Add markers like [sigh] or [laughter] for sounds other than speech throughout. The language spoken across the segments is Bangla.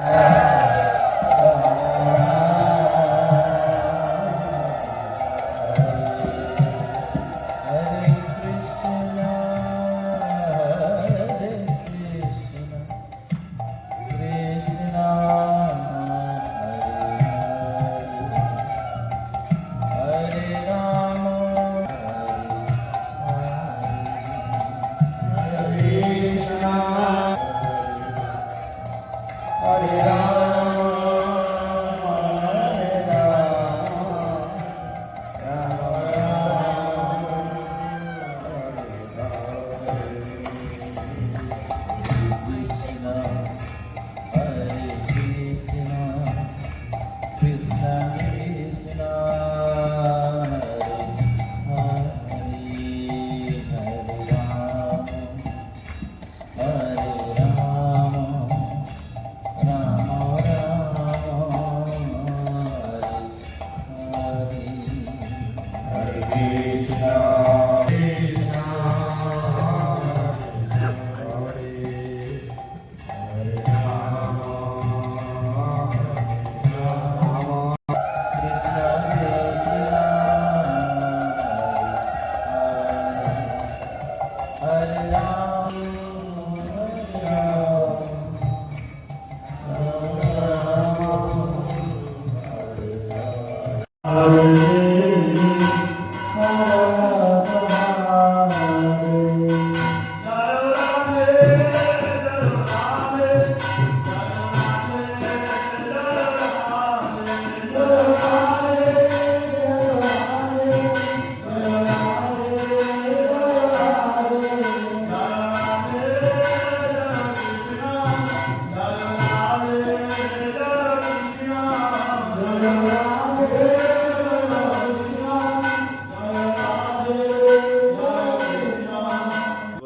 Yeah. Hare Rama,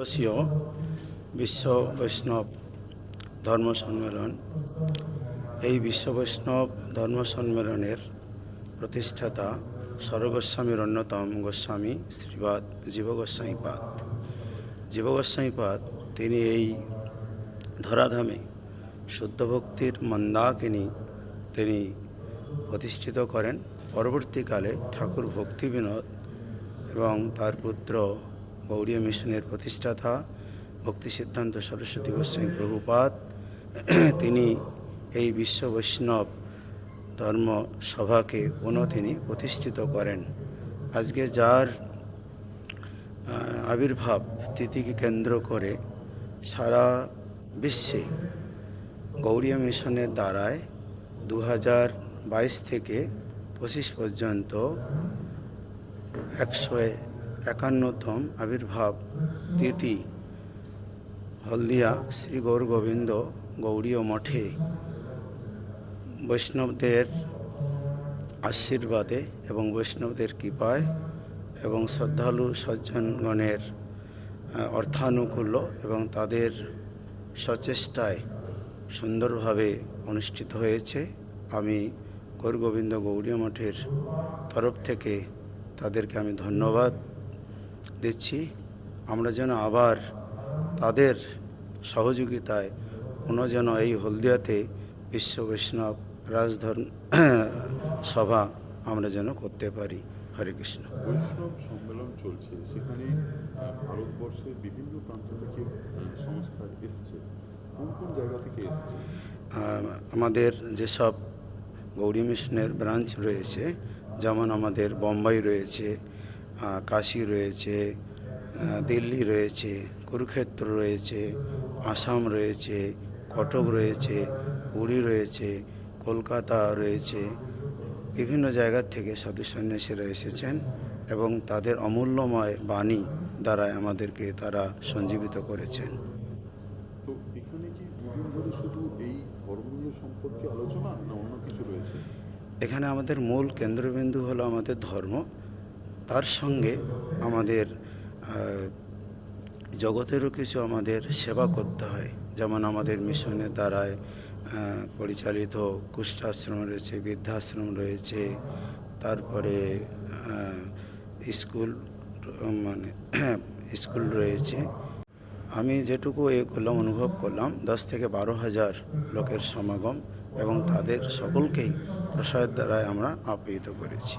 দিবসীয় বিশ্ব বৈষ্ণব ধর্ম সম্মেলন। এই বিশ্ব বৈষ্ণব ধর্ম সম্মেলনের প্রতিষ্ঠাতা সর্বগোস্বামীর অন্যতম গোস্বামী শ্রীবাদ জীব গোস্বামীপাদ জীব গোস্বামীপাদ তিনি এই ধরাধামে শুদ্ধ ভক্তির মন্দাকিনী তিনি প্রতিষ্ঠিত করেন। পরবর্তীকালে ঠাকুর ভক্তি বিনোদ এবং তার পুত্র গৌরীয় মিশনের প্রতিষ্ঠাতা, ভক্তি সিদ্ধান্ত সরস্বতী গোস্বামী প্রভুপাত তিনি এই বিশ্ব বৈষ্ণব ধর্ম সভাকে পুনঃ তিনি প্রতিষ্ঠিত করেন। আজকে যার আবির্ভাব তিথিকে কেন্দ্র করে সারা বিশ্বে গৌরীয় মিশনের দ্বারায় দু বাইশ থেকে পঁচিশ পর্যন্ত একশো একান্নতম আবির্ভাব তিথি হলদিয়া শ্রী গৌর গোবিন্দ গৌরীয় মঠে বৈষ্ণবদের আশীর্বাদে এবং বৈষ্ণবদের কৃপায় এবং শ্রদ্ধালু সজ্জনগণের অর্থানুকূল্য এবং তাদের সচেষ্টায় সুন্দরভাবে অনুষ্ঠিত হয়েছে। আমি গৌর গোবিন্দ গৌরীয় মঠের তরফ থেকে তাদেরকে আমি ধন্যবাদ দিচ্ছি আমরা যেন আবার তাদের সহযোগিতায় পুনঃ যেন এই হলদিয়াতে বিশ্ব বৈষ্ণব রাজধর্ম [clears throat] সভা আমরা যেন করতে পারি। হরে কৃষ্ণ। বৈষ্ণব সম্মেলন চলছে। সেখানে ভারতবর্ষের বিভিন্ন প্রান্ত থেকে সংস্থা এসছে। কোন কোন জায়গা থেকে এসছে? আমাদের যেসব গৌরী মিশনের ব্রাঞ্চ রয়েছে যেমন আমাদের বোম্বাই রয়েছে কাশী রয়েছে দিল্লি রয়েছে কুরুক্ষেত্র রয়েছে আসাম রয়েছে কটক রয়েছে পুরী রয়েছে কলকাতা রয়েছে। বিভিন্ন জায়গার থেকে সাধু সন্ন্যাসীরা এসেছেন এবং তাদের অমূল্যময় বাণী দ্বারা আমাদেরকে তারা সঞ্জীবিত করেছেন। তো এখানে কি দুদিন ধরে শুধু এই ধর্মীয় সম্পর্কে আলোচনা না অন্য কিছু রয়েছে? এখানে আমাদের মূল কেন্দ্রবিন্দু হলো আমাদের ধর্ম। তার সঙ্গে আমাদের জগতেরও কিছু আমাদের সেবা করতে হয়। যেমন আমাদের মিশনের দ্বারায় পরিচালিত কুষ্ঠাশ্রম রয়েছে, বৃদ্ধাশ্রম রয়েছে, তারপরে স্কুল মানে [clears throat] স্কুল রয়েছে। আমি যেটুকু এ করলাম, অনুভব করলাম, দশ থেকে বারো হাজার লোকের সমাগম এবং তাদের সকলকেই প্রসাদ দ্বারায় আমরা আপ্যায়িত করেছি।